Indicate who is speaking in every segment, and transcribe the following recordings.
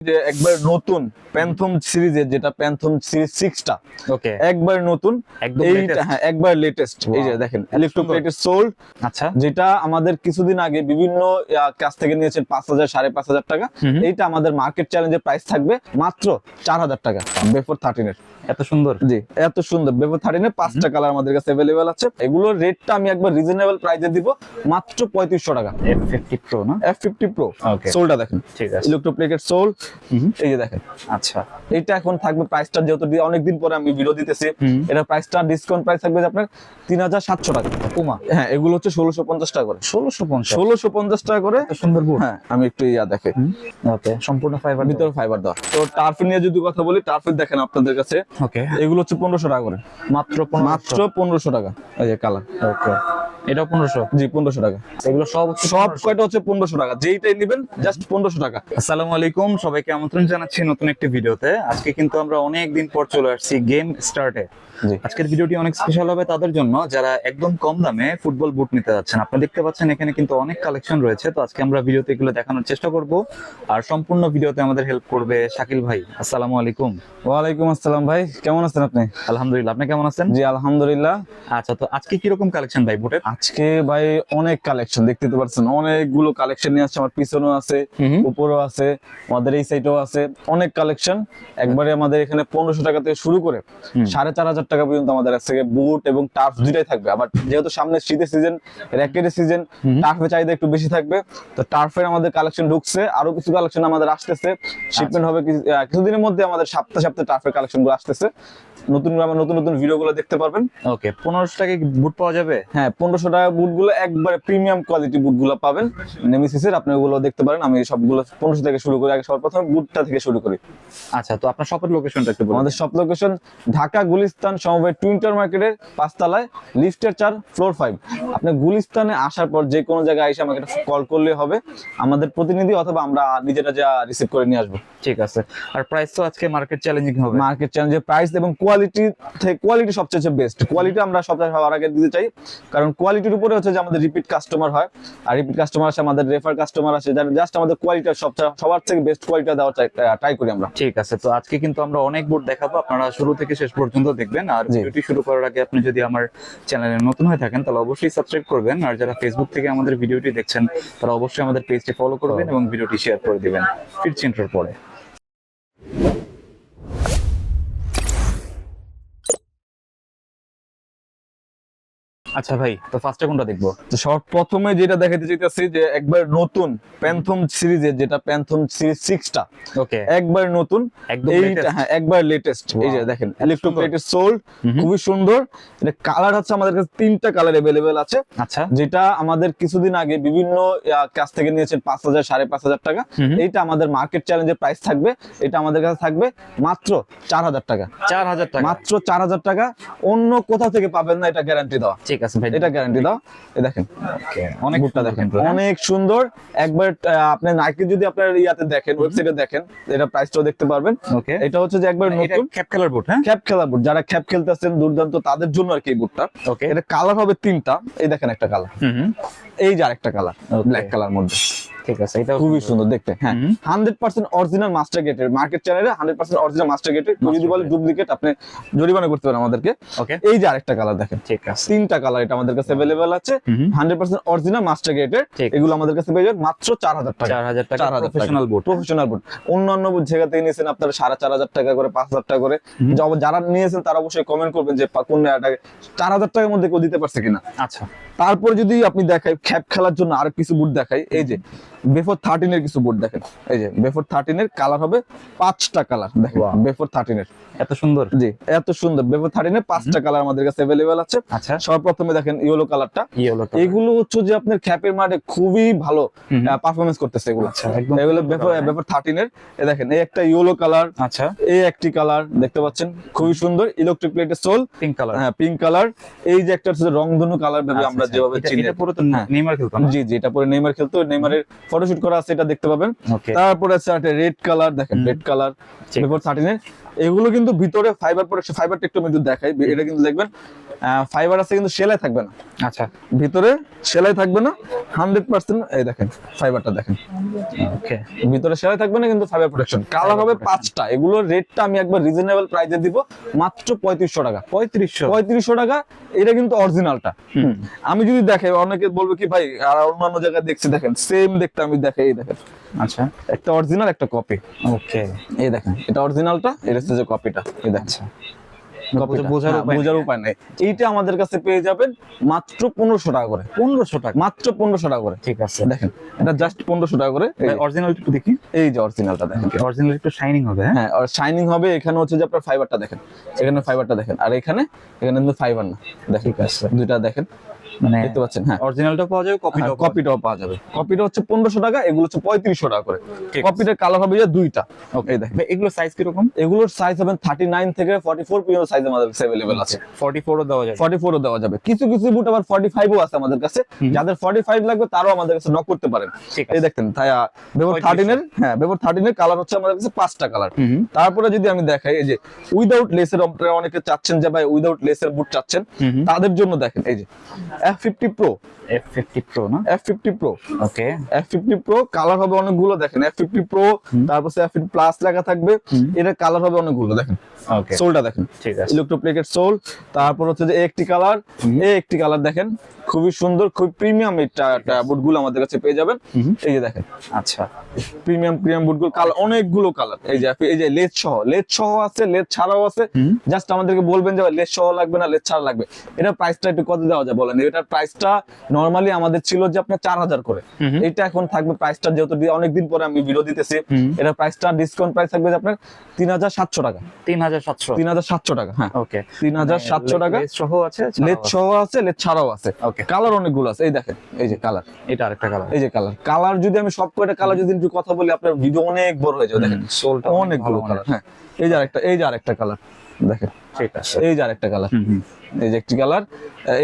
Speaker 1: যে একবার নতুন প্যান্থম সিরিজের যেটা প্যান্থম সিরিজ সিক্সটা
Speaker 2: ওকে
Speaker 1: একবার নতুন এইটা হ্যাঁ একবার লেটেস্ট এই যে দেখেন
Speaker 2: এত
Speaker 1: সোল্ড
Speaker 2: আচ্ছা।
Speaker 1: যেটা আমাদের কিছুদিন আগে বিভিন্ন কাছ থেকে নিয়েছেন পাঁচ হাজার সাড়ে পাঁচ হাজার টাকা। এইটা আমাদের মার্কেট চ্যালেঞ্জের প্রাইস থাকবে মাত্র চার হাজার টাকা বেফোর থার্টিনের
Speaker 2: এত সুন্দর?
Speaker 1: জি এত সুন্দর। বেফোর থার্টিনের পাঁচটা কালার আমাদের কাছে অ্যাভেলেবেল আছে। এগুলোর রেটটা আমি একবার রিজনেবল প্রাইসে দিব মাত্র পঁয়ত্রিশশো টাকা।
Speaker 2: এফ ফিফটি প্রো না?
Speaker 1: এফ ফিফটি প্রো সোলটা দেখেন।
Speaker 2: ঠিক আছে।
Speaker 1: ইলেকট্রোপ্লেটের সোল। এই যে দেখেন।
Speaker 2: আচ্ছা।
Speaker 1: এইটা এখন থাকবে প্রাইসটা যেহেতু অনেকদিন পরে আমি ভিডিও দিতেছি এটা প্রাইসটা ডিসকাউন্ট প্রাইস থাকবে আপনার তিন হাজার সাতশো টাকা।
Speaker 2: উমা
Speaker 1: হ্যাঁ এগুলো হচ্ছে ষোলোশো পঞ্চাশ টাকা করে।
Speaker 2: ষোলোশো পঞ্চাশ?
Speaker 1: ষোলোশো পঞ্চাশ টাকা করে।
Speaker 2: সুন্দর
Speaker 1: হ্যাঁ আমি একটু ইয়া দেখে।
Speaker 2: সম্পূর্ণ ফাইবার
Speaker 1: ভিতরে ফাইবার দেওয়া। তো টার্ফ নিয়ে যদি কথা বলি টার্ফের দেখেন আপনাদের কাছে।
Speaker 2: ওকে
Speaker 1: এগুলো হচ্ছে পনেরোশো টাকা করে।
Speaker 2: মাত্র
Speaker 1: মাত্র পনেরোশো টাকা এই যে কালার
Speaker 2: ওকে এটাও পনেরোশো।
Speaker 1: জি পনেরোশো টাকা।
Speaker 2: এগুলো সব
Speaker 1: সব কয়টা হচ্ছে পনেরোশো টাকা? যেইটাই নেবেন জাস্ট পনেরোশো টাকা।
Speaker 2: আসসালামু আলাইকুম সবাইকে আমন্ত্রণ জানাচ্ছি নতুন একটি ভিডিওতে। আজকে কিন্তু আমরা অনেক দিন পর চলে আসছি গেম স্টার্টে আজকের ভিডিওটি অনেক স্পেশাল হবে তাদের জন্য যারা একদম কম দামে ফুটবল বুট নিতে যাচ্ছেন। আপনারা দেখতে পাচ্ছেন এখানে কিন্তু অনেক কালেকশন রয়েছে তো আজকে আমরা ভিডিওতে এগুলো দেখানোর চেষ্টা করব। আর সম্পূর্ণ ভিডিওতে আমাদের হেল্প করবে শাকিল ভাই। আসসালামু আলাইকুম।
Speaker 1: ওয়ালাইকুম আসসালাম ভাই কেমন আছেন আপনি?
Speaker 2: আলহামদুলিল্লাহ আপনি কেমন আছেন?
Speaker 1: জি আলহামদুলিল্লাহ।
Speaker 2: আচ্ছা তো আজকে কীরকম কালেকশন ভাই বুটের
Speaker 1: আজকে ভাই অনেক কালেকশন দেখতে পাচ্ছেন অনেকগুলো কালেকশন নিয়ে আসছে আমার পিছনেও আছে উপরও আছে আমাদের এই সাইডেও আছে অনেক কালেকশন একবারে আমাদের এখানে পনেরোশো টাকা থেকে শুরু করে সাড়ে চার হাজার টাকা পর্যন্ত আমাদের কাছ থেকে বুট এবং টার্ফ দুটাই থাকবে। আবার যেহেতু সামনে শীতের সিজন র্যাকেটের সিজন। টার্ফের চাহিদা একটু বেশি থাকবে। তো টার্ফের আমাদের কালেকশন ঢুকছে আরও কিছু কালেকশন আমাদের আসতেছে। শিপমেন্ট হবে কিছুদিনের মধ্যে আমাদের সপ্তাহে সপ্তাহে টার্ফের কালেকশনগুলো আসতেছে। নতুন নতুন নতুন ভিডিও গুলো দেখতে পারবেন।
Speaker 2: ওকে পনেরোশো টাকা বুট পাওয়া যাবে?
Speaker 1: হ্যাঁ পনেরোশো টাকা বুটগুলো একবারে প্রিমিয়াম কোয়ালিটি বুটগুলো পাবেন নেমিসিসের আপনি ওগুলো দেখতে পারেন। আমি সবগুলো পনেরোশো থেকে শুরু করি আগে সবার প্রথমে বুটটা থেকে শুরু করি।
Speaker 2: আচ্ছা তো আপনার শপের লোকেশনটা একটু
Speaker 1: আমাদের সব লোকেশন ঢাকা গুলিস্তান সমবায় টুইন্টার মার্কেটের পাঁচতলায় লিফটের চার ফ্লোর ফাইভ আপনি গুলিস্তানে আসার পর যে কোনো জায়গায় এসে আমাকে কল করলে হবে। আমাদের প্রতিনিধি অথবা আমরা নিজেরা যা রিসিভ করে নিয়ে আসব।
Speaker 2: ঠিক আছে। আর প্রাইস তো আজকে মার্কেট চ্যালেঞ্জিং হবে।
Speaker 1: মার্কেট চ্যালেঞ্জের প্রাইস এবং কোয়ালিটি থেকে কোয়ালিটি সবচেয়ে বেস্ট কোয়ালিটি আমরা সবচেয়ে সবার আগে দিতে চাই। কারণ কোয়ালিটির উপরে হচ্ছে যে আমাদের রিপিট কাস্টমার হয়। আর রিপিট কাস্টমার আসে আমাদের রেফার কাস্টমার আসে যারা জাস্ট আমাদের কোয়ালিটি সবচেয়ে সবার থেকে বেস্ট কোয়ালিটি দেওয়ার ট্রাই করি আমরা।
Speaker 2: ঠিক আছে তো আজকে কিন্তু আমরা অনেক বোর্ড দেখাবো। আপনারা শুরু থেকে শেষ পর্যন্ত দেখবেন। আর। ভিডিওটি শুরু করার আগে আপনি যদি আমার চ্যানেলে নতুন হয়ে থাকেন তাহলে অবশ্যই সাবস্ক্রাইব করবেন। আর যারা ফেসবুক থেকে আমাদের ভিডিওটি দেখছেন তারা অবশ্যই আমাদের পেজটি ফলো করবেন এবং ভিডিওটি শেয়ার করে দিবেন। ফিরছি পরে। আচ্ছা ভাই তো ফার্স্টে কোনটা দেখব?
Speaker 1: তো সব প্রথমে যেটা দেখাতে চাইতেছি যে একবার নতুন প্যান্থম সিরিজের যেটা প্যান্থম সিরিজ সিক্সটা
Speaker 2: ওকে
Speaker 1: একবার নতুন
Speaker 2: একদম
Speaker 1: হ্যাঁ একবার লেটেস্ট এই যে দেখেন
Speaker 2: এত
Speaker 1: ইলেকট্রোপ্লেটের সোল
Speaker 2: হুম।
Speaker 1: খুবই সুন্দর। এটা কালার হচ্ছে আমাদের কাছে তিনটা কালার অ্যাভেলেবেল আছে।
Speaker 2: আচ্ছা।
Speaker 1: যেটা আমাদের কিছুদিন আগে বিভিন্ন কাছ থেকে নিয়েছেন পাঁচ হাজার সাড়ে পাঁচ হাজার টাকা। এইটা আমাদের মার্কেট চ্যালেঞ্জের প্রাইস থাকবে। এটা আমাদের কাছে থাকবে মাত্র চার হাজার টাকা।
Speaker 2: চার হাজার টাকা।
Speaker 1: মাত্র চার হাজার টাকা। অন্য কোথাও থেকে পাবেন না এটা গ্যারান্টি দেওয়া।
Speaker 2: ঠিক আছে। ভাই
Speaker 1: এটা গ্যারান্টি দাও। এই দেখেন
Speaker 2: অনেক
Speaker 1: দেখেন? অনেক সুন্দর। একবার আপনি নাইকি যদি আপনার ইয়াতে দেখেন ওয়েবসাইটে দেখেন এটা প্রাইসটাও দেখতে পারবেন।
Speaker 2: ওকে
Speaker 1: এটা হচ্ছে যে একবার নতুন
Speaker 2: ক্যাপ কালার বুট হ্যাঁ?
Speaker 1: ক্যাপ খেলার বুট যারা ক্যাপ খেলতেছেন দুর্দান্ত তাদের জন্য আর কি বুটটা
Speaker 2: ওকে
Speaker 1: এটা কালার হবে তিনটা। এই দেখেন একটা কালার এই যে আরেকটা কালার ব্ল্যাক কালার মধ্যে।
Speaker 2: ঠিক আছে এটা
Speaker 1: খুবই সুন্দর দেখতে হ্যাঁ। হান্ড্রেড পার্সেন্ট অরিজিনাল মাস্টার গেটের মার্কেট চ্যানেলে হান্ড্রেড পার্সেন্ট অরিজিনাল মাস্টার গেটের যদি বলে ডুপ্লিকেট আপনি জরিমানা করতে পারেন আমাদেরকে।
Speaker 2: ওকে
Speaker 1: এই যে আরেকটা কালার দেখেন।
Speaker 2: ঠিক আছে।
Speaker 1: তিনটা কালার এটা আমাদের কাছে অ্যাভেলেবেল আছে। হান্ড্রেড পার্সেন্ট অরিজিনাল মাস্টার গেটের এগুলো আমাদের কাছে পেয়ে যাবেন মাত্র চার হাজার টাকা।
Speaker 2: চার হাজার টাকা প্রফেশনাল
Speaker 1: প্রফেশনাল বুট অন্যান্য জায়গা থেকে নিয়েছেন আপনারা সাড়ে চার হাজার টাকা করে পাঁচ হাজার টাকা করে যারা নিয়েছেন তারা অবশ্যই কমেন্ট করবেন যে কোন চার হাজার টাকার মধ্যে কেউ দিতে পারছে কিনা?
Speaker 2: আচ্ছা।
Speaker 1: তারপর যদি আপনি দেখাই খ্যাপ খেলার জন্য আর কিছু বুট দেখাই এই যে বেফোর থার্টিন এর কিছু বুট দেখেন এই যে বেফোর থার্টিন এর কালার হবে পাঁচটা কালার দেখেন বেফোর থার্টিন এর।
Speaker 2: এত সুন্দর।
Speaker 1: জি এত সুন্দর বেফোর থার্টিন এর পাঁচটা কালার আমাদের কাছে অ্যাভেলেবেল আছে।
Speaker 2: আচ্ছা।
Speaker 1: সবার প্রথমে দেখেন ইয়েলো কালারটা
Speaker 2: ইয়েলো
Speaker 1: এগুলো হচ্ছে যে আপনার খ্যাপের মাঠে খুবই ভালো। পারফরমেন্স করতেছে এগুলো।
Speaker 2: আচ্ছা একদম
Speaker 1: এগুলো বেফোর বেফোর থার্টিন এর এ দেখেন এই একটা ইয়েলো কালার
Speaker 2: আচ্ছা।
Speaker 1: এই একটি কালার দেখতে পাচ্ছেন খুবই সুন্দর ইলেকট্রিক প্লেটের সোল
Speaker 2: পিঙ্ক কালার
Speaker 1: হ্যাঁ পিঙ্ক কালার এই যে একটা হচ্ছে রংধনু কালার ভেবে আমরা যেভাবে চিনি
Speaker 2: আচ্ছা, এটা পুরো তো
Speaker 1: হ্যাঁ।
Speaker 2: নেইমার খেলতো
Speaker 1: জি জি এটা পুরো নেইমার খেলতো নেইমারের ফটোশুট করা আছে এটা দেখতে পাবেন। তারপর আছে একটা রেড কালার দেখেন রেড কালার
Speaker 2: ঠিক
Speaker 1: বেফোর থার্টিনের এগুলো কিন্তু ভিতরে ফাইবার পরে ফাইবার টেকটোমেটর দেখায় এটা কিন্তু দেখবেন ফাইবার আছে কিন্তু সেলাই থাকবে না।
Speaker 2: আচ্ছা।
Speaker 1: ভিতরে সেলাই থাকবে না হান্ড্রেড পার্সেন্ট এই দেখেন ফাইবারটা দেখেন।
Speaker 2: ওকে
Speaker 1: ভিতরে সেলাই থাকবে না কিন্তু ফাইবার প্রোটেকশন কালার হবে পাঁচটা এগুলোর রেটটা আমি একবার রিজনেবল প্রাইসে দিব মাত্র পঁয়ত্রিশশো টাকা।
Speaker 2: পঁয়ত্রিশশো?
Speaker 1: পঁয়ত্রিশশো টাকা এটা কিন্তু অরিজিনালটা আমি যদি দেখে অনেকে বলবে কি ভাই আর অন্যান্য জায়গায় দেখছি দেখেন সেম দেখতে আমি দেখে এই দেখেন।
Speaker 2: আচ্ছা।
Speaker 1: একটা অরিজিনাল একটা কপি
Speaker 2: ওকে
Speaker 1: এই দেখেন এটা অরিজিনালটা এটা হচ্ছে যে কপিটা এই দেখেন।
Speaker 2: আচ্ছা। বোঝার
Speaker 1: হ্যাঁ,
Speaker 2: উপায়
Speaker 1: নাই। এইটা আমাদের কাছে পেয়ে যাবেন মাত্র পনেরোশো টাকা করে।
Speaker 2: পনেরোশো টাকা?
Speaker 1: মাত্র পনেরোশো টাকা করে।
Speaker 2: ঠিক আছে।
Speaker 1: দেখেন এটা জাস্ট পনেরোশো টাকা করে।
Speaker 2: অরিজিনাল একটু দেখি।
Speaker 1: এই যে অরিজিনালটা দেখেন।
Speaker 2: অরিজিনাল একটু শাইনিং হবে হ্যাঁ?
Speaker 1: হ্যাঁ আর শাইনিং হবে। এখানে হচ্ছে যে আপনার ফাইবারটা দেখেন। এখানে ফাইবারটা দেখেন। আর এখানে এখানে কিন্তু ফাইবার না। দেখেন। দুইটা দেখেন।
Speaker 2: মানে
Speaker 1: দেখতে পাচ্ছেন হ্যাঁ।
Speaker 2: অরিজিনালটা পাওয়া যাবে কপিটাও কপি
Speaker 1: কপিটাও পাওয়া যাবে। কপিটা হচ্ছে টাকা এগুলো হচ্ছে পঁয়ত্রিশশো টাকা করে। কপিটার কালার হবে যে দুইটা। দেখেন।
Speaker 2: এগুলো সাইজ
Speaker 1: এগুলোর সাইজ হবে থার্টি নাইন থেকে ফর্টি ফোর পর্যন্ত সাইজ আমাদের কাছে আছে।
Speaker 2: দেওয়া যাবে।
Speaker 1: দেওয়া যাবে। কিছু কিছু বুট আবার আছে আমাদের কাছে। যাদের ফর্টি ফাইভ লাগবে তারাও আমাদের কাছে নক করতে পারেন। এই দেখেন তাই বেবর
Speaker 2: 35
Speaker 1: থার্টিনের হ্যাঁ বেবর কালার হচ্ছে আমাদের কাছে পাঁচটা কালার। তারপরে যদি আমি দেখাই এই যে উইদাউট লেসের অনেকে চাচ্ছেন যে ভাই উইদাউট লেসের বুট চাচ্ছেন। তাদের জন্য দেখেন এই যে F fifty pro
Speaker 2: F fifty pro না?
Speaker 1: F fifty pro
Speaker 2: okay
Speaker 1: F fifty pro colour হবে অনেকগুলো দেখেন। এফ ফিফটি প্রো তারপর এফ ফিফটি প্লাস লেখা থাকবে। এটার কালার হবে অনেকগুলো দেখেন।
Speaker 2: ওকে
Speaker 1: সোলটা দেখেন।
Speaker 2: ঠিক আছে।
Speaker 1: ইলেকট্রোপ্লেকের সোল তারপর হচ্ছে যে একটি কালার এই একটি কালার দেখেন। খুবই সুন্দর খুবই প্রিমিয়াম এই বুটগুলো আমাদের কাছে পেয়ে যাবেন। এই যে দেখেন।
Speaker 2: আচ্ছা।
Speaker 1: প্রিমিয়াম প্রিমিয়াম বুটগুলো কালার অনেকগুলো কালার এই যে এই যে লেজ সহ লেজ সহ আছে লেজ ছাড়াও আছে। জাস্ট আমাদেরকে বলবেন যে লেজ সহ লাগবে না লেজ ছাড়া লাগবে। এটা প্রাইসটা একটু কত দেওয়া যায় বলেন? এটার প্রাইসটা নরমালি আমাদের ছিল যে আপনার চার হাজার করে। এটা এখন থাকবে প্রাইসটা যেহেতু অনেকদিন পরে আমি ভিডিও দিতেছি। এটা প্রাইসটা ডিসকাউন্ট প্রাইস থাকবে যে আপনার তিন হাজার সাতশো টাকা।
Speaker 2: তিন হাজার সাতশো।
Speaker 1: তিন হাজার সাতশো টাকা হ্যাঁ।
Speaker 2: ওকে
Speaker 1: তিন হাজার সাতশো টাকা।
Speaker 2: সহ আছে
Speaker 1: লেজ সহ আছে লেজ ছাড়াও আছে।
Speaker 2: ওকে
Speaker 1: কালার অনেকগুলো আছে। এই দেখেন এই যে কালার
Speaker 2: এটা আরেকটা কালার
Speaker 1: এই যে কালার কালার যদি আমি সব কয়টা কালার যদি একটু কথা বলি আপনার ভিডিও অনেক বড় হয়ে যাবে। দেখেন
Speaker 2: সোলটা
Speaker 1: অনেকগুলো কালার হ্যাঁ। এই যে আরেকটা এই যে আরেকটা কালার দেখেন। এই যে আরেকটা কালার এই যে একটি কালার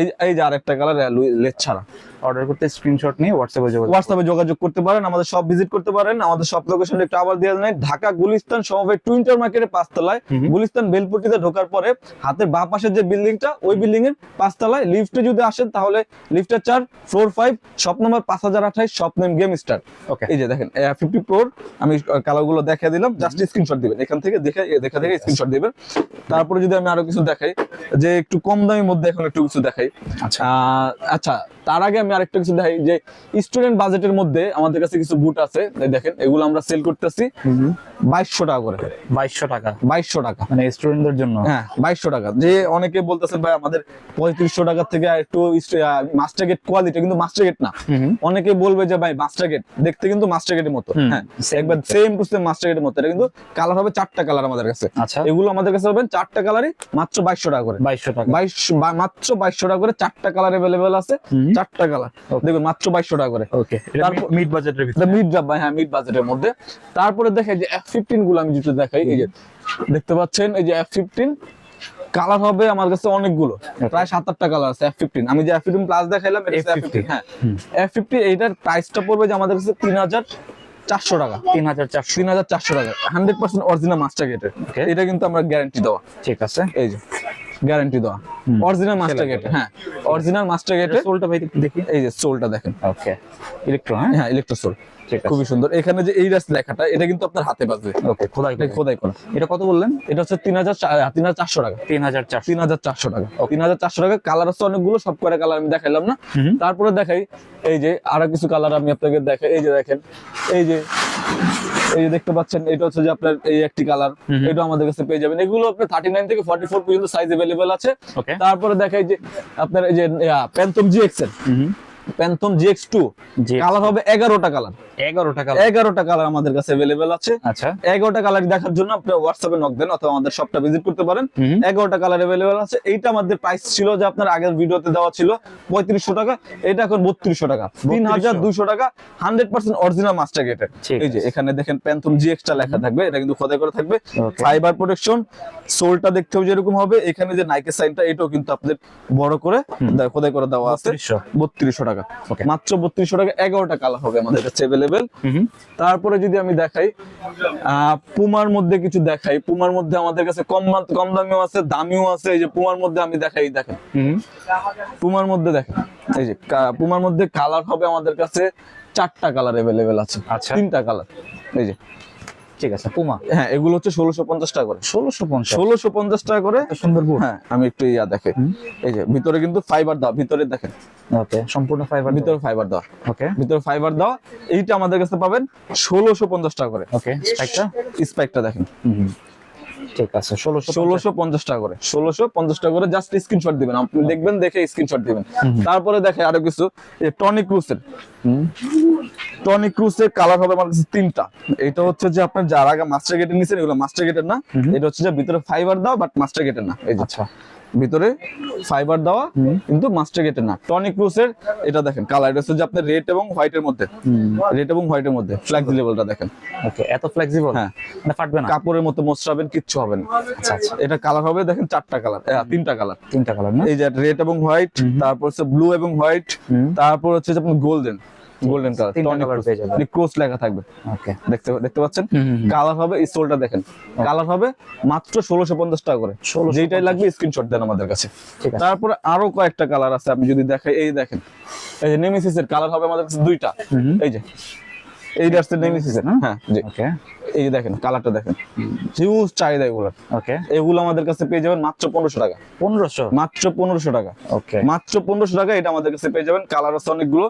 Speaker 1: এই এই যে আরেকটা কালার লেজ ছাড়া।
Speaker 2: অর্ডার করতে স্ক্রিনশট নিয়ে হোয়াটসঅ্যাপে যোগাযোগ
Speaker 1: হোয়াটসঅ্যাপে যোগাযোগ করতে পারেন আমাদের সব ভিজিট করতে পারেন আমাদের সব লোকেশন একটু আবার দিয়ে নেই। ঢাকা গুলিস্তান সমবায় টুইন্টার মার্কেটের পাঁচতলায়। গুলিস্তান বেলপট্টিতে ঢোকার পরে হাতের বাঁ পাশের যে বিল্ডিংটা ওই বিল্ডিং এর পাঁচতলায় লিফটে যদি আসেন তাহলে লিফটের চার ফ্লোর ফাইভ শপ নম্বর পাঁচ হাজার আঠাইশ shop name game star
Speaker 2: okay
Speaker 1: এই যে দেখেন ফিফটি প্রোর আমি কালারগুলো দেখিয়ে দিলাম জাস্ট স্ক্রিনশট দিবেন। এখান থেকে দেখে দেখা থেকে স্ক্রিনশট দিবেন। তারপরে যদি আমি আরও কিছু দেখাই যে একটু কম দামের মধ্যে এখন একটু কিছু দেখাই।
Speaker 2: আচ্ছা।
Speaker 1: আচ্ছা তার আগে আমি আরেকটা কিছু দেখাই যে স্টুডেন্ট বাজেটের মধ্যে আমাদের কাছে কিছু বুট আছে দেখেন এগুলো আমরা সেল করতেছি বাইশশো টাকা করে।
Speaker 2: বাইশশো টাকা।
Speaker 1: বাইশশো টাকা।
Speaker 2: মানে স্টুডেন্টদের জন্য।
Speaker 1: হ্যাঁ বাইশশো টাকা। যে অনেকে বলতেছেন ভাই আমাদের পঁয়ত্রিশশো টাকা থেকে একটু মাস্টার গেট কোয়ালিটি কিন্তু মাস্টার গেট না। অনেকে বলবে যে ভাই মাস্টার গেট দেখতে কিন্তু মাস্টার গেটের মতো। হ্যাঁ একবার সেম টু সেম মাস্টার গেটের মতো। এটা কিন্তু কালার হবে চারটা কালার আমাদের কাছে।
Speaker 2: আচ্ছা।
Speaker 1: এগুলো আমাদের কাছে হবে চারটা কালারই মাত্র বাইশশো টাকা করে।
Speaker 2: বাইশশো টাকা।
Speaker 1: বাইশ মাত্র বাইশশো টাকা করে চারটা কালার অ্যাভেলেবেল আছে। চারটা কালার দেখবেন মাত্র বাইশশো টাকা করে।
Speaker 2: ওকে
Speaker 1: তারপর-
Speaker 2: মিড বাজেটের ভিতরে।
Speaker 1: মিড হ্যাঁ মিড বাজেটের মধ্যে। তারপরে দেখে যে এফ ফিফটিনগুলো আমি যেটা দেখাই এই যে দেখতে পাচ্ছেন এই যে এফ ফিফটিন কালার হবে আমার কাছে অনেকগুলো। প্রায় সাত আটটা কালার আছে এফ ফিফটিন আমি যে এফ ফিফটিন প্লাস দেখাইলাম এফ
Speaker 2: F15
Speaker 1: ফিফটিন হ্যাঁ। এফ ফিফটি এইটার প্রাইসটা পড়বে যে আমাদের কাছে তিন হাজার চারশো টাকা।
Speaker 2: তিন হাজার চারশো।
Speaker 1: তিন হাজার চারশো টাকা। হান্ড্রেড পার্সেন্ট অরিজিনাল মাস্টার গেটের। এটা কিন্তু আমরা গ্যারান্টি দেওয়া।
Speaker 2: ঠিক আছে।
Speaker 1: এই যে গ্যারান্টি দেওয়া। অরিজিনাল মাস্টার গেট হ্যাঁ। অরিজিনাল মাস্টার গেটের
Speaker 2: সোলটা ভাই দেখি।
Speaker 1: এই যে সোলটা দেখেন।
Speaker 2: ওকে ইলেকট্রো হ্যাঁ?
Speaker 1: হ্যাঁ ইলেকট্রো সোল।
Speaker 2: ঠিক আছে
Speaker 1: খুবই সুন্দর। এখানে যে এই রাস লেখাটা এটা কিন্তু আপনার হাতে বাজবে।
Speaker 2: ওকে খোদাই
Speaker 1: খোদাই করা।
Speaker 2: এটা কত বললেন?
Speaker 1: এটা হচ্ছে তিন হাজার তিন হাজার চারশো টাকা।
Speaker 2: তিন হাজার
Speaker 1: তিন হাজার চারশো টাকা। তিন হাজার চারশো টাকা কালার আছে অনেকগুলো সব করে কালার আমি দেখাইলাম না। তারপরে দেখাই এই যে আরও কিছু কালার আমি আপনাকে দেখাই। এই যে দেখেন এই যে এই যে দেখতে পাচ্ছেন এটা হচ্ছে যে আপনার এই একটি কালার। এটা আমাদের কাছে পেয়ে যাবেন। এগুলো আপনার থার্টি নাইন থেকে ফর্টি ফোর পর্যন্ত সাইজ অ্যাভেলেবেল আছে।
Speaker 2: ওকে।
Speaker 1: তারপরে দেখাই যে আপনার এই যে প্যান্থম জিএক্স এর প্যান্থম জিএক্স টু কালার হবে এগারোটা কালার
Speaker 2: এগারো টাকা
Speaker 1: এগারোটা কালার আমাদের কাছে অ্যাভেলেবেল আছে।
Speaker 2: আচ্ছা।
Speaker 1: এগারোটা কালার দেখার জন্য আপনি হোয়াটসঅ্যাপে নক দেন অথবা আমাদের শপটা ভিজিট করতে পারেন। এগারোটা কালার অ্যাভেলেবেল আছে। এইটা আমাদের প্রাইস ছিল যে আপনার আগের ভিডিওতে দেওয়া ছিল পঁয়ত্রিশশো টাকা এটা এখন বত্রিশশো টাকা। তিন হাজার দুশো টাকা হান্ড্রেড পার্সেন্ট অরিজিনাল মাস্টার গেটের এই যে এখানে দেখেন প্যান্থম জি এক্সটা লেখা থাকবে এটা কিন্তু খোদাই করে থাকবে. ফাইবার প্রোটেকশন সোলটা দেখতেও যেরকম হবে এখানে যে নাইকের সাইনটা এটাও কিন্তু আপনাদের বড় করে খোদাই করে দেওয়া আছে।
Speaker 2: বত্রিশশো
Speaker 1: টাকা। টাকা। মাত্র বত্রিশশো টাকা এগারোটা কালার হবে আমাদের কাছে অ্যাভেলেবেল তারপরে যদি আমি দেখাই পুমার মধ্যে কিছু দেখাই পুমার মধ্যে আমাদের কাছে কম কম দামিও আছে দামিও আছে এই যে পুমার মধ্যে আমি দেখাই দেখেন। পুমার মধ্যে দেখেন এই যে পুমার মধ্যে কালার হবে আমাদের কাছে চারটা কালার অ্যাভেলেবেল আছে
Speaker 2: আচ্ছা।
Speaker 1: তিনটা কালার এই যে।
Speaker 2: ঠিক আছে পুমা।
Speaker 1: হ্যাঁ এগুলো হচ্ছে ষোলোশো পঞ্চাশ টাকা করে।
Speaker 2: ষোলোশো পঞ্চাশ।
Speaker 1: ষোলোশো পঞ্চাশ টাকা করে।
Speaker 2: সুন্দর বুট।
Speaker 1: হ্যাঁ আমি একটু ইয়া দেখে। এই যে ভিতরে কিন্তু ফাইবার দাও ভিতরে দেখেন।
Speaker 2: ওকে সম্পূর্ণ ফাইবার
Speaker 1: ভিতরে ফাইবার দাও
Speaker 2: ওকে।
Speaker 1: ভিতরে ফাইবার দাও এইটা আমাদের কাছে পাবেন ষোলোশো পঞ্চাশ টাকা করে।
Speaker 2: ওকে
Speaker 1: স্পাইকটা দেখেন।
Speaker 2: ঠিক আছে ষোলোশো
Speaker 1: পঞ্চাশ। টাকা করে। ষোলোশো পঞ্চাশ টাকা করে জাস্ট স্ক্রিনশট দিবেন। আপনি দেখবেন দেখে স্ক্রিনশট দিবেন। তারপরে দেখে আরও কিছু। টনিক ক্রুসের টনিক ক্রুসের কালার হবে আমার কাছে তিনটা। এটা হচ্ছে যে আপনার যার আগে মাস্টার গেটের নিচে এগুলো মাস্টার গেটের না। এটা হচ্ছে যে ভিতরে ফাইবার দাও বাট মাস্টার গেটের না। এই যে।
Speaker 2: আচ্ছা।
Speaker 1: ভিতরে ফাইবার দেওয়া কিন্তু মাস্টার গেটের না। টনিক ক্রুসের এটা দেখেন কালার এটা হচ্ছে আপনার রেড এবং হোয়াইটের মধ্যে। রেড এবং হোয়াইটের মধ্যে ফ্লেক্সিবলটা দেখেন।
Speaker 2: ওকে এত ফ্লেক্সিবল
Speaker 1: হ্যাঁ।
Speaker 2: না ফাটবে না?
Speaker 1: কাপড়ের মতো মোচড়াবেন কিচ্ছু হবে না।
Speaker 2: আচ্ছা আচ্ছা।
Speaker 1: এটা কালার হবে দেখেন চারটা কালার তিনটা কালার
Speaker 2: তিনটা কালার না?
Speaker 1: এই যে রেড এবং হোয়াইট তারপর হচ্ছে ব্লু এবং হোয়াইট। তারপর হচ্ছে আপনার golden golden colour
Speaker 2: Toni
Speaker 1: Kroos লেখা থাকবে।
Speaker 2: ওকে
Speaker 1: দেখতে দেখতে পাচ্ছেন। কালার হবে এই সোলটা দেখেন। কালার হবে মাত্র ষোলোশো পঞ্চাশ টাকা করে।
Speaker 2: 1650
Speaker 1: যেটাই লাগবে স্ক্রিনশট দেন আমাদের কাছে। তারপরে আরও কয়েকটা কালার আছে আমি যদি দেখাই এই দেখেন। এই যে নেমিসিসের কালার হবে আমাদের কাছে দুইটা। এই যে। এই
Speaker 2: না?
Speaker 1: হ্যাঁ? জি।
Speaker 2: ওকে
Speaker 1: এই যে দেখেন কালারটা দেখেন। হিউজ চাহিদা এগুলোর
Speaker 2: ওকে
Speaker 1: এগুলো আমাদের কাছে পেয়ে যাবেন মাত্র পনেরোশো টাকা।
Speaker 2: পনেরোশো?
Speaker 1: মাত্র পনেরোশো টাকা।
Speaker 2: ওকে
Speaker 1: মাত্র পনেরোশো টাকা এটা আমাদের কাছে পেয়ে যাবেন। কালার আছে অনেকগুলো।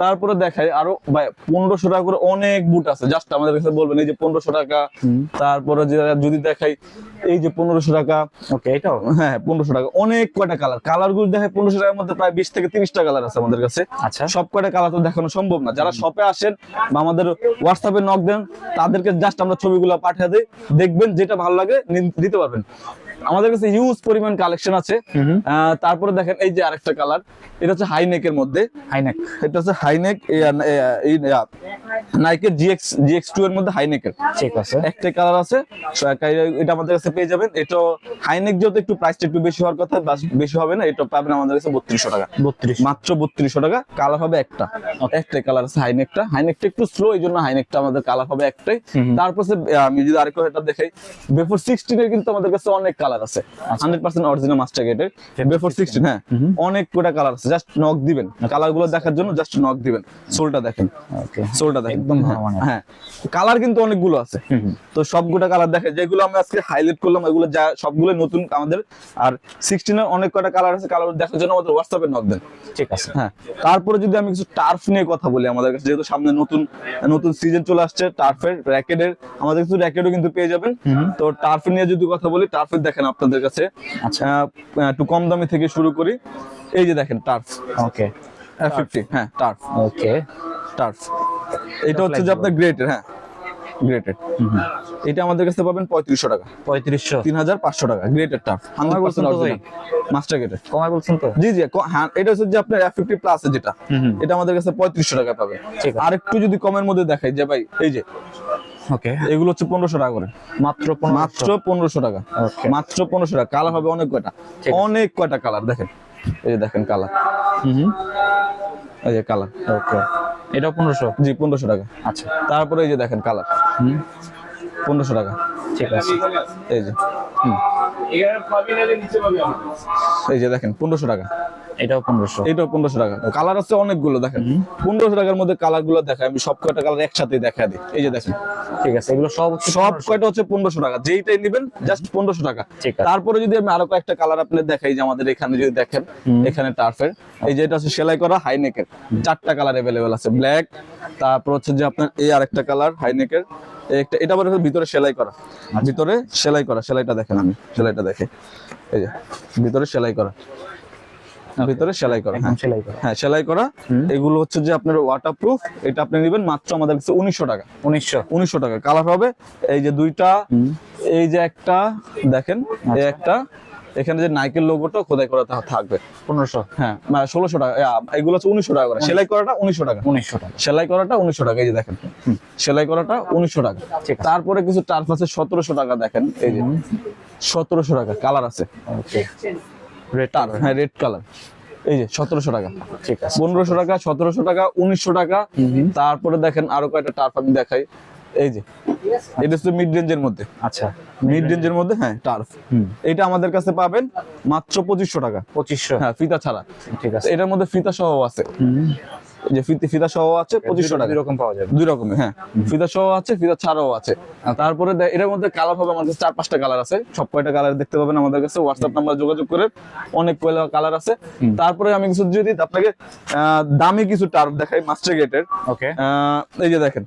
Speaker 1: তারপরে দেখাই আরও ভাই পনেরোশো টাকা করে অনেক বুট আছে। জাস্ট আমাদের কাছে বলবেন এই যে পনেরোশো টাকা। তারপরে যদি দেখাই এই যে পনেরোশো টাকা।
Speaker 2: ওকে এটাও?
Speaker 1: হ্যাঁ পনেরোশো টাকা। অনেক কয়টা কালার কালারগুলো দেখায় পনেরোশো টাকার মধ্যে প্রায় বিশ থেকে তিরিশটা কালার আছে আমাদের কাছে।
Speaker 2: আচ্ছা।
Speaker 1: সব কয়টা কালার তো দেখানো সম্ভব না। যারা শপে আসেন বা আমাদের হোয়াটসঅ্যাপে নক দেন, তাদেরকে জাস্ট আমরা ছবিগুলো পাঠিয়ে দিই, দেখবেন যেটা ভালো লাগে নিতে দিতে পারবেন। আমাদের কাছে হিউজ পরিমাণ কালেকশন আছে। তারপরে দেখেন এই যে আরেকটা কালার এটা হচ্ছে হাই নেকের মধ্যে।
Speaker 2: হাইনেক
Speaker 1: এটা হচ্ছে হাইনেক নাইকের জিএক্স জিএক্স টু এর মধ্যে হাইনেকের
Speaker 2: ঠিক আছে।
Speaker 1: একটা কালার আছে এটা আমাদের কাছে পেয়ে যাবেন। এটা হাইনেক যেহেতু একটু প্রাইসটা একটু বেশি হওয়ার কথা বেশি হবে না এটা পাবেন আমাদের কাছে বত্রিশশো টাকা।
Speaker 2: বত্রিশ।
Speaker 1: মাত্র বত্রিশশো টাকা কালার হবে একটা। একটাই কালার আছে হাইনেকটা হাইনেকটা একটু স্লো এই জন্য হাইনেকটা আমাদের কালার হবে একটাই। তারপর আমি যদি আরেকটা এটা দেখাই বেফোর সিক্সটিন এর কিন্তু আমাদের কাছে অনেক কালার আছে। হান্ড্রেড পার্সেন্ট অরিজিনাল মাস্টার গেটের বেফোর সিক্সটিন হ্যাঁ অনেক কটা কালার আছে। জাস্ট নক দিবেন। কালারগুলো দেখার জন্য জাস্ট নক দিবেন। সোলটা দেখেন। সোলটা দেখেন।
Speaker 2: একদম।
Speaker 1: হ্যাঁ কালার কিন্তু অনেকগুলো আছে। তো সবগুলো কালার দেখে যেগুলো আমরা আজকে হাইলাইট করলাম এগুলো যা সবগুলো নতুন আমাদের। আর সিক্সটিনের অনেক কটা কালার আছে। কালার দেখার জন্য আমাদের হোয়াটসঅ্যাপে নক দেন।
Speaker 2: ঠিক আছে।
Speaker 1: হ্যাঁ। তারপরে যদি আমি কিছু টার্ফ নিয়ে কথা বলি আমাদের কাছে যেহেতু সামনে নতুন নতুন সিজন চলে আসছে টার্ফের র্যাকেটের আমাদের কিছু র্যাকেটও কিন্তু পেয়ে যাবেন। তো টার্ফ নিয়ে যদি কথা বলি টার্ফের দেখেন আপনাদের কাছে।
Speaker 2: আচ্ছা।
Speaker 1: একটু কম দামি থেকে শুরু করি। এই যে দেখেন টার্ফ
Speaker 2: ওকে।
Speaker 1: ফিফটি হ্যাঁ টার্ফ
Speaker 2: ওকে।
Speaker 1: টার্ফ এটা হচ্ছে যে আপনার গ্রেটের হ্যাঁ গ্রেটেড এটা আমাদের কাছে পাবেন পঁয়ত্রিশশো টাকা।
Speaker 2: পঁয়ত্রিশশো।
Speaker 1: তিন হাজার পাঁচশো টাকা graded turf hundred percent master graded
Speaker 2: কমায় বলছেন তো?
Speaker 1: জি জি হ্যাঁ এটা হচ্ছে যে আপনার এফ ফিফটি প্লাস যেটা। এটা আমাদের কাছে পঁয়ত্রিশশো টাকা পাবে আর একটু যদি কমের মধ্যে দেখাই যে ভাই এই যে
Speaker 2: ওকে
Speaker 1: এগুলো হচ্ছে পনেরোশো টাকা করে।
Speaker 2: মাত্র
Speaker 1: মাত্র পনেরোশো টাকা. মাত্র পনেরোশো টাকা। কালার হবে অনেক কয়টা? অনেক কয়টা কালার দেখেন। এই যে দেখেন কালার হুম এই যে কালার
Speaker 2: ওকে এটাও পনেরোশো?
Speaker 1: জি পনেরোশো টাকা।
Speaker 2: আচ্ছা।
Speaker 1: তারপরে এই যে দেখেন কালার হুম। পনেরোশো টাকা।
Speaker 2: ঠিক আছে।
Speaker 1: এই যে। হুম। এই যে দেখেন পনেরোশো টাকা।
Speaker 2: এটাও পনেরোশো।
Speaker 1: এটাও পনেরোশো টাকা। কালার আছে অনেকগুলো দেখেন। পনেরোশো টাকার মধ্যে কালারগুলো দেখায় আমি সব কয়টা কালার একসাথে দেখা দিই। এই যে দেখেন।
Speaker 2: ঠিক আছে এগুলো সব
Speaker 1: সব কয়টা হচ্ছে পনেরোশো টাকা। যেইটাই নেবেন জাস্ট পনেরোশো টাকা।
Speaker 2: ঠিক আছে।
Speaker 1: তারপরে যদি আমি আরও কয়েকটা কালার আপনাদের দেখাই যে আমাদের এখানে যদি দেখেন এখানে টার্ফের এই যে এটা হচ্ছে সেলাই করা হাইনেকের চারটা কালার অ্যাভেলেবেল আছে। ব্ল্যাক তারপর হচ্ছে যে আপনার এই আরেকটা কালার হাইনেকের একটা এটা আবার ভিতরে সেলাই করা। ভিতরে সেলাই করা। সেলাইটা দেখেন আমি সেলাইটা দেখে। এই যে ভিতরে সেলাই করা। ভিতরে সেলাই করা। হ্যাঁ
Speaker 2: সেলাই করা।
Speaker 1: হ্যাঁ সেলাই করা। এগুলো হচ্ছে যে আপনার ওয়াটারপ্রুফ এটা আপনি নেবেন মাত্র আমাদের কাছে উনিশশো টাকা।
Speaker 2: উনিশশো।
Speaker 1: উনিশশো টাকা। কালার হবে এই যে দুইটা এই যে একটা দেখেন এই একটা এখানে যে নাইকের লোগোটা খোদাই করা থাকবে।
Speaker 2: পনেরোশো।
Speaker 1: হ্যাঁ ষোলোশো টাকা এগুলো হচ্ছে উনিশশো টাকা করে। সেলাই করাটা উনিশশো টাকা।
Speaker 2: উনিশশো টাকা।
Speaker 1: সেলাই করাটা উনিশশো টাকা এই যে দেখেন। সেলাই করাটা উনিশশো টাকা। তারপরে কিছু টার্ফ আছে সতেরোশো টাকা দেখেন এই যে। সতেরোশো টাকা কালার আছে।
Speaker 2: রেড
Speaker 1: হ্যাঁ রেড কালার এই যে সতেরোশো টাকা।
Speaker 2: ঠিক আছে।
Speaker 1: পনেরোশো টাকা সতেরোশো টাকা উনিশশো টাকা। তারপরে দেখেন আরও কয়েকটা টার্ফ আমি দেখাই। এই যে এটা হচ্ছে মিড রেঞ্জের মধ্যে।
Speaker 2: আচ্ছা।
Speaker 1: মিড রেঞ্জের মধ্যে হ্যাঁ টার্ফ। এটা আমাদের কাছে পাবেন মাত্র পঁচিশশো টাকা।
Speaker 2: পঁচিশশো।
Speaker 1: হ্যাঁ ফিতা ছাড়া।
Speaker 2: ঠিক আছে।
Speaker 1: এটার মধ্যে ফিতা সহ আছে। যে ফিতা সহ আছে পঁচিশশো টাকা।
Speaker 2: এরকম পাওয়া যাবে।
Speaker 1: দুই রকমের হ্যাঁ। ফিতা সহ আছে ফিতা ছাড়াও আছে। তারপরে এটার মধ্যে কালার হবে আমাদের কাছে চার পাঁচটা কালার আছে। সব কয়টা কালার দেখতে পাবেন আমাদের কাছে। হোয়াটসঅ্যাপ নাম্বার যোগাযোগ করে অনেক কয়লা কালার আছে। তারপরে আমি কিছু যদি আপনাকে আহ, দামি কিছু টার্ফ দেখাই মাস্টার গেটের
Speaker 2: ওকে
Speaker 1: এই যে দেখেন।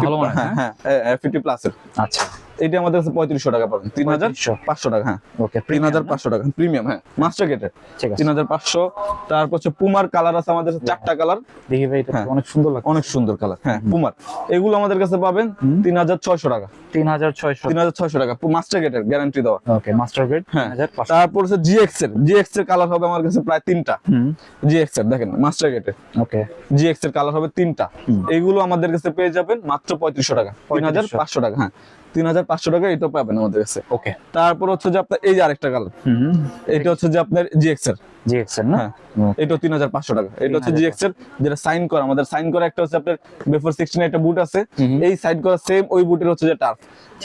Speaker 2: ভালো মানে
Speaker 1: হ্যাঁ হ্যাঁ ফিফটি প্লাসের
Speaker 2: আচ্ছা।
Speaker 1: এটা আমাদের কাছে পঁয়ত্রিশশো টাকা পাবেন। তিন হাজার পাঁচশো টাকা হ্যাঁ।
Speaker 2: ওকে
Speaker 1: তিন হাজার পাঁচশো টাকা প্রিমিয়াম হ্যাঁ। মাস্টার গেটের তিন হাজার পাঁচশো। তারপর হচ্ছে পুমার কালার আছে আমাদের চারটা কালার
Speaker 2: দেখি ভাই এটা
Speaker 1: হ্যাঁ।
Speaker 2: অনেক সুন্দর লাগছে।
Speaker 1: অনেক সুন্দর কালার হ্যাঁ পুমার এগুলো আমাদের কাছে পাবেন তিন হাজার ছয়শো টাকা।
Speaker 2: তিন হাজার ছয়শো।
Speaker 1: তিন হাজার ছয়শো টাকা মাস্টার গেটের গ্যারান্টি দেওয়া।
Speaker 2: ওকে মাস্টার গ্রেড
Speaker 1: হ্যাঁ। তারপর হচ্ছে জিএক্স এর। জিএক্স এর কালার হবে আমার কাছে প্রায় তিনটা। জিএক্স এর দেখেন মাস্টার গেটের
Speaker 2: ওকে
Speaker 1: জিএক্স এর কালার হবে তিনটা। এইগুলো আমাদের কাছে পেয়ে যাবেন মাত্র পঁয়ত্রিশশো টাকা তিন হাজার পাঁচশো টাকা হ্যাঁ। তিন হাজার পাঁচশো টাকা এটা পাবেন আমাদের কাছে।
Speaker 2: ওকে
Speaker 1: তারপর হচ্ছে যে আপনার এই যে আরেকটা কালার এটা হচ্ছে যে আপনার জিএক্স এর।
Speaker 2: জি এক্সেল না?
Speaker 1: হ্যাঁ এটা তিন হাজার পাঁচশো টাকা। এটা হচ্ছে জিএক্স এর যেটা সাইন করা। আমাদের সাইন করা একটা হচ্ছে আপনার বেফোর সিক্সটিন একটা বুট আছে। এই সাইড করা সেম ওই বুটের হচ্ছে যে টার্ফ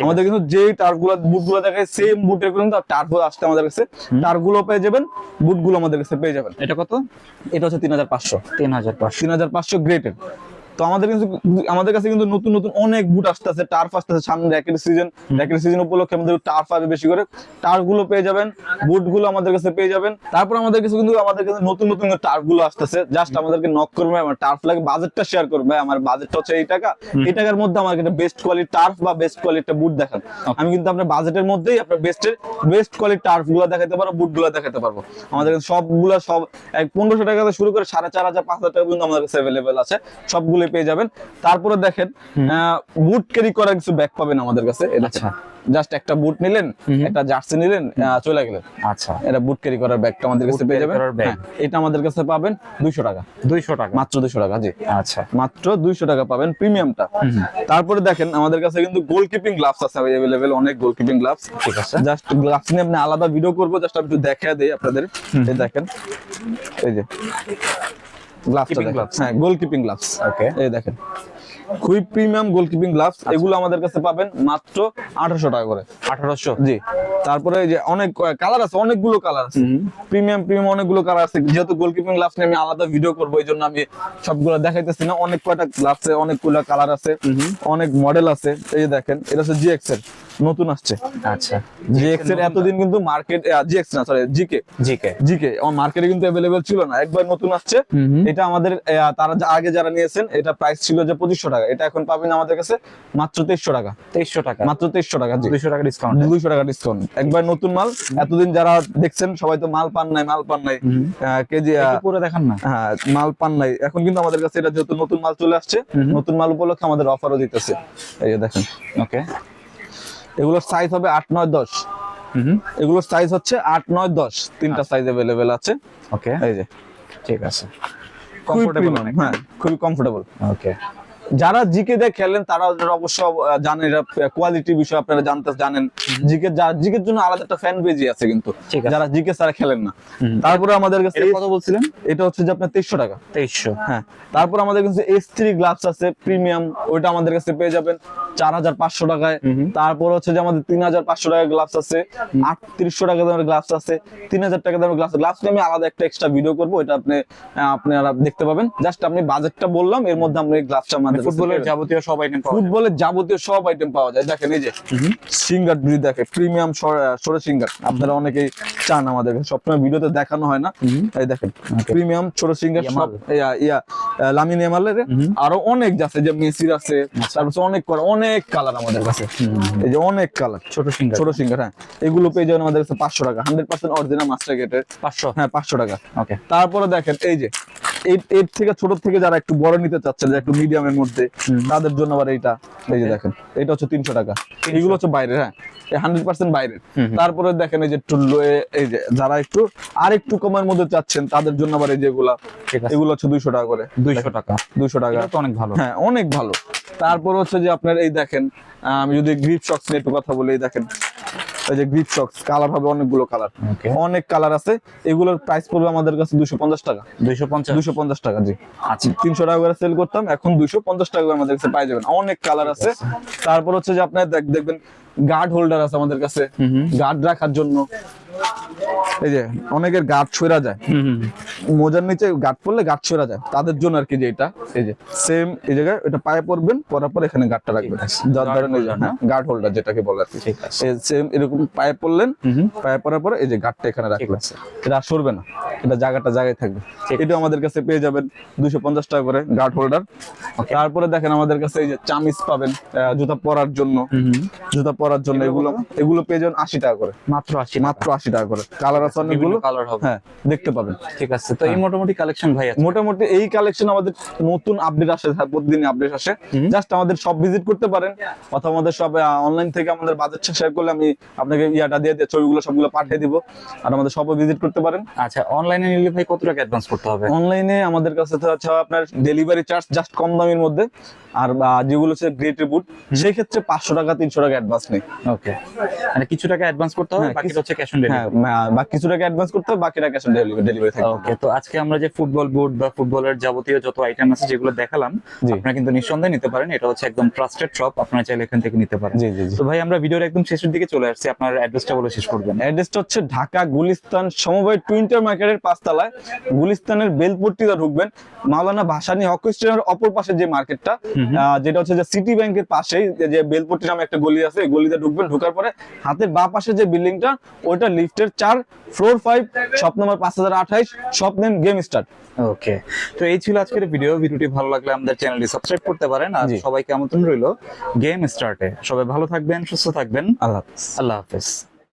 Speaker 1: আমাদের কিন্তু যেই টার্ফগুলো বুটগুলো দেখায় সেম বুটের কিন্তু টার্ফ আসতে আমাদের কাছে। টার্ফগুলো পেয়ে যাবেন বুটগুলো আমাদের কাছে পেয়ে যাবেন।
Speaker 2: এটা কত?
Speaker 1: এটা হচ্ছে তিন হাজার পাঁচশো।
Speaker 2: তিন হাজার পাঁচশো।
Speaker 1: তিন হাজার পাঁচশো গ্রেটের তো আমাদের কিন্তু আমাদের কাছে কিন্তু নতুন নতুন অনেক বুট আসতেছে টার্ফ আসতেছে সামনে র্যাকেট সিজন র্যাকেট সিজন উপলক্ষে আমাদের টার্ফ আসবে বেশি করে। টার্ফগুলো পেয়ে যাবেন বুটগুলো আমাদের কাছে পেয়ে যাবেন। তারপর আমাদের কাছে কিন্তু আমাদের কাছে নতুন নতুন টার্ফগুলো আসতেছে। জাস্ট আমাদেরকে নক করবে আমার টার্ফ লাগে বাজেটটা শেয়ার করবে আমার বাজেটটা হচ্ছে এই টাকা। এই টাকার মধ্যে আমাকে একটা বেস্ট কোয়ালিটি টার্ফ বা বেস্ট কোয়ালিটি বুট দেখান। আমি কিন্তু আপনার বাজেটের মধ্যেই আপনার বেস্টের বেস্ট কোয়ালিটি টার্ফগুলো দেখাতে পারব বুটগুলো দেখাতে পারব। আমাদের সবগুলো সব এক পনেরোশো টাকা থেকে শুরু করে সাড়ে চার হাজার পাঁচ হাজার টাকা পর্যন্ত আমাদের কাছে অ্যাভেলেবেল আছে। সবগুলো পেয়ে যাবেন। তারপরে দেখেন বুট ক্যারি করার কিছু ব্যাগ পাবেন আমাদের কাছে।
Speaker 2: আচ্ছা।
Speaker 1: জাস্ট একটা বুট নিলেন একটা জার্সি নিলেন চলে গেলেন।
Speaker 2: আচ্ছা।
Speaker 1: এটা বুট ক্যারি করার ব্যাগটা আমাদের কাছে পেয়ে যাবেন। হ্যাঁ, এটা আমাদের কাছে পাবেন দুইশো টাকা।
Speaker 2: দুইশো টাকা।
Speaker 1: মাত্র দুইশো টাকা জি।
Speaker 2: আচ্ছা।
Speaker 1: মাত্র দুইশো টাকা পাবেন প্রিমিয়ামটা তারপরে দেখেন আমাদের কাছে কিন্তু গোলকিপিং গ্লাভস আছে অ্যাভেলেবেল অনেক গোলকিপিং গ্লাভস
Speaker 2: ঠিক আছে।
Speaker 1: জাস্ট গ্লাভস নিয়ে আপনি আলাদা ভিডিও করব জাস্ট আমি একটু দেখা দেই আপনাদের। এই দেখেন এই যে। গ্লাভস হ্যাঁ গোলকিপিং গ্লাভস
Speaker 2: ওকে
Speaker 1: এই দেখেন। খুবই প্রিমিয়াম গোলকিপিং গ্লাভস এগুলো আমাদের কাছে পাবেন মাত্র আঠারোশো টাকা করে।
Speaker 2: আঠারোশো?
Speaker 1: জি। তারপরে যে অনেক কালার আছে অনেকগুলো কালার আছে। প্রিমিয়াম প্রিমিয়াম অনেকগুলো কালার আছে। যেহেতু গোলকিপিং গ্লাভস নিয়ে আমি আলাদা ভিডিও করব এই জন্য আমি সবগুলো দেখাইতেছি না। অনেক কয়টা গ্লাভস অনেকগুলো কালার আছে। অনেক মডেল আছে। এই যে দেখেন এটা হচ্ছে জিএক্স এর নতুন আসছে।
Speaker 2: আচ্ছা।
Speaker 1: জিএক্স এর এতদিন কিন্তু মার্কেট জিএক্স না সরি জিকে
Speaker 2: জিকে
Speaker 1: জিকে আমার মার্কেটে কিন্তু অ্যাভেলেবেল ছিল না একবার নতুন আসছে। এটা আমাদের তারা আগে যারা নিয়েছেন এটা প্রাইস ছিল যে পঁচিশশো টাকা এটা এখন পাবেন আমাদের কাছে মাত্র তেইশশো টাকা।
Speaker 2: তেইশশো টাকা।
Speaker 1: মাত্র তেইশশো টাকা জি।
Speaker 2: দুইশো টাকা ডিসকাউন্ট
Speaker 1: দুইশো টাকা ডিসকাউন্ট একবার নতুন মাল এতদিন যারা দেখছেন সবাই তো মাল পান নাই মাল পান নাই। কেজি
Speaker 2: পুরো দেখান না।
Speaker 1: হ্যাঁ মাল পান নাই। এখন কিন্তু আমাদের কাছে এটা যেহেতু নতুন মাল চলে আসছে নতুন মাল উপলক্ষে আমাদের অফারও দিতেছে। এই যে দেখেন
Speaker 2: ওকে
Speaker 1: এগুলোর সাইজ হবে আট নয় দশ।
Speaker 2: হুম।
Speaker 1: এগুলোর সাইজ হচ্ছে আট নয় দশ। তিনটা সাইজ অ্যাভেলেবেল আছে।
Speaker 2: ওকে
Speaker 1: এই যে।
Speaker 2: ঠিক আছে। কমফোর্টেবল অনেক
Speaker 1: হ্যাঁ খুবই কমফোর্টেবল
Speaker 2: ওকে
Speaker 1: যারা জিকে দিয়ে খেলেন তারা অবশ্য জানেন এটা কোয়ালিটি বিষয় আপনারা জানতে জানেন। জিকে জিকের জন্য আলাদা একটা ফ্যান পেজই আছে কিন্তু। যারা জিকে ছাড়া খেলেন না। তারপরে আমাদের কাছে
Speaker 2: কত বলছিলেন?
Speaker 1: এটা হচ্ছে যে আপনার তেইশশো টাকা।
Speaker 2: তেইশশো।
Speaker 1: হ্যাঁ। তারপর আমাদের কাছে এস থ্রি গ্লাভস আছে প্রিমিয়াম ওইটা আমাদের কাছে পেয়ে যাবেন চার হাজার পাঁচশো টাকায়। তারপর হচ্ছে যে আমাদের তিন হাজার পাঁচশো টাকা গ্লাভস আছে আটত্রিশশো টাকা দামের গ্লাভস আছে তিন হাজার টাকা দামের গ্লাভস গ্লাভস আমি আলাদা একটা এক্সট্রা ভিডিও করব এটা আপনি আপনারা দেখতে পাবেন। জাস্ট আপনি বাজেটটা বললাম এর মধ্যে আপনি গ্লাভসটা আমাদের
Speaker 2: ফুটবলের যাবতীয় সব আইটেম
Speaker 1: ফুটবলের যাবতীয় সব আইটেম পাওয়া যায়। দেখেন এই যে সিঙ্গার ব্রিজ দেখে প্রিমিয়াম সরে সিঙ্গার। আপনারা অনেকেই চান আমাদের সবসময় ভিডিওতে দেখানো হয় না। এই দেখেন প্রিমিয়াম ছোট সিঙ্গার সব ইয়া লামিন ইয়ামালের আরও অনেক আছে যে মেসির আছে তারপর অনেক করে অনেক কালার আমাদের কাছে। এই যে অনেক কালার
Speaker 2: ছোট সিঙ্গার।
Speaker 1: ছোট সিঙ্গার হ্যাঁ। এগুলো পেয়ে যাবেন আমাদের কাছে পাঁচশো টাকা। হান্ড্রেড পার্সেন্ট অরিজিনাল মাস্টার গেটের
Speaker 2: পাঁচশো?
Speaker 1: হ্যাঁ পাঁচশো টাকা।
Speaker 2: ওকে
Speaker 1: তারপরে দেখেন এই যে এই- এর থেকে ছোট থেকে যারা একটু বড় নিতে চাচ্ছেন যে একটু মিডিয়ামের মধ্যে তাদের জন্য আবার এইটা এই যে দেখেন এটা হচ্ছে তিনশো টাকা। এগুলো হচ্ছে বাইরের হ্যাঁ? হান্ড্রেড পার্সেন্ট বাইরের। তারপরে দেখেন এই যে একটু লো- এই যে যারা একটু আর একটু কমের মধ্যে চাচ্ছেন তাদের জন্য আবার এই যেগুলা এগুলো হচ্ছে দুইশো টাকা করে।
Speaker 2: দুইশো টাকা।
Speaker 1: দুইশো টাকা।
Speaker 2: তো অনেক ভালো।
Speaker 1: হ্যাঁ অনেক ভালো। তারপর হচ্ছে যে আপনার এই দেখেন আমি যদি গ্রিপ শক্স নিয়ে একটু কথা বলি দেখেন এই যে গ্রিপ শক্স কালার হবে অনেকগুলো কালার অনেক কালার আছে এগুলোর প্রাইস পড়বে আমাদের কাছে দুশো পঞ্চাশ টাকা।
Speaker 2: দুইশো পঞ্চাশ?
Speaker 1: দুশো পঞ্চাশ টাকা জি।
Speaker 2: আচ্ছা।
Speaker 1: তিনশো টাকা করে সেল করতাম এখন দুশো পঞ্চাশ টাকা করে আমাদের কাছে পাই যাবেন। অনেক কালার আছে। তারপর হচ্ছে যে আপনার দেখ- দেখবেন গার্ড হোল্ডার আছে আমাদের কাছে। গার্ড রাখার জন্য। এই যে অনেকের গার্ড ছড়া যায়। মোজার নিচে গার্ড পরলে গার্ড ছড়া যায়। তাদের জন্য আর কি যে এটা এই যে সেম এই জায়গায় এটা পায়ে পরবেন পরার পর এখানে গার্ডটা রাখবেন। যার
Speaker 2: Guard
Speaker 1: ধরেন
Speaker 2: holder না?
Speaker 1: গার্ড হোল্ডার যেটাকে বলে আর কি। সেম এরকম পায়ে
Speaker 2: হুম
Speaker 1: পায়ে পরে এই যে গার্ডটা এখানে রাখবেন। এটা সরবে না। এটা জায়গাটা জায়গায় থাকবে। এটা আমাদের কাছে পেয়ে যাবেন দুশো পঞ্চাশ টাকা করে গার্ড হোল্ডার। তারপরে দেখেন আমাদের কাছে এই যে চামিজ পাবেন জুতা পরার জন্য। জুতা পরার জন্য এগুলো? এগুলো পেয়ে যাবেন আশি টাকা করে।
Speaker 2: মাত্র আশি
Speaker 1: মাত্র আশি টাকা করে। কালার আছে অনেকগুলো।
Speaker 2: কালার হবে।
Speaker 1: হ্যাঁ দেখতে পাবেন।
Speaker 2: ঠিক আছে তো এই মোটামুটি কালেকশন ভাই
Speaker 1: মোটামুটি এই কালেকশন আমাদের নতুন আপডেট আসে হ্যাঁ, প্রতিদিন আপডেট আসে। জাস্ট আমাদের সব ভিজিট করতে পারেন অথবা আমাদের সব অনলাইন থেকে আমাদের বাজেট শেয়ার করলে আমি আপনাকে ইয়াটা দিয়ে দিয়ে ছবিগুলো সবগুলো পাঠিয়ে দিব। আর আমাদের সবও ভিজিট করতে পারেন।
Speaker 2: আচ্ছা অনলাইনে নিলে ভাই কত টাকা অ্যাডভান্স করতে হবে?
Speaker 1: অনলাইনে আমাদের কাছে তো হচ্ছে আপনার ডেলিভারি চার্জ জাস্ট কম দামের মধ্যে। আর বা যেগুলো হচ্ছে গ্রেট রিপুট সেই ক্ষেত্রে পাঁচশো টাকা তিনশো টাকা অ্যাডভান্স নেই।
Speaker 2: ওকে মানে কিছু টাকা অ্যাডভান্স করতে হবে
Speaker 1: হ্যাঁ, কিছু-
Speaker 2: হচ্ছে ক্যাশ অন
Speaker 1: হ্যাঁ
Speaker 2: ডেলিভারি
Speaker 1: মা- বাকি কিছু টাকা অ্যাডভান্স করতে হবে বাকি টাকা ক্যাশ ডেলিভারি থাকবে
Speaker 2: ওকে তো আজকে আমরা যে ফুটবল বুট বা ফুটবলের যাবতীয় যত আইটেম আছে যেগুলো দেখালাম আপনারা কিন্তু নিঃসন্দেহে নিতে পারেন। এটা হচ্ছে একদম ট্রাস্টেড শপ আপনারা চাইলে এখান থেকে নিতে পারেন।
Speaker 1: জি জি
Speaker 2: তো ভাই আমরা ভিডিওর একদম শেষের দিকে চলে আসছি। আপনার অ্যাড্রেসটা বলে শেষ করবেন।
Speaker 1: অ্যাড্রেসটা হচ্ছে ঢাকা গুলিস্তান সমবায় টুইন্টার মার্কেটের পাঁচতলায়। গুলিস্তানের বেলপট্টিতে ঢুকবেন। মাওলানা ভাসানী হক স্টেশনের অপর পাশে যে মার্কেটটা যেটা হচ্ছে যে সিটি ব্যাংকের পাশেই যে- বেলপট্টি নামে একটা গলি আছে গলিতে ঢুকবেন ঢোকার পরে হাতের বা পাশে যে বিল্ডিংটা ওইটা লিফটের চার ফ্লোর ফাইভ শপ নাম্বার পাঁচ হাজার আঠাইশ shop name game start.
Speaker 2: Okay তো এই ছিল আজকের ভিডিও ভিডিওটি ভালো লাগলে আমাদের চ্যানেলটি সাবস্ক্রাইব করতে পারেন। আর। সবাইকে আমন্ত্রণ রইল গেম স্টার্টে। সবাই ভালো থাকবেন সুস্থ থাকবেন।
Speaker 1: আল্লাহ হাফেজ।
Speaker 2: আল্লাহ হাফেজ।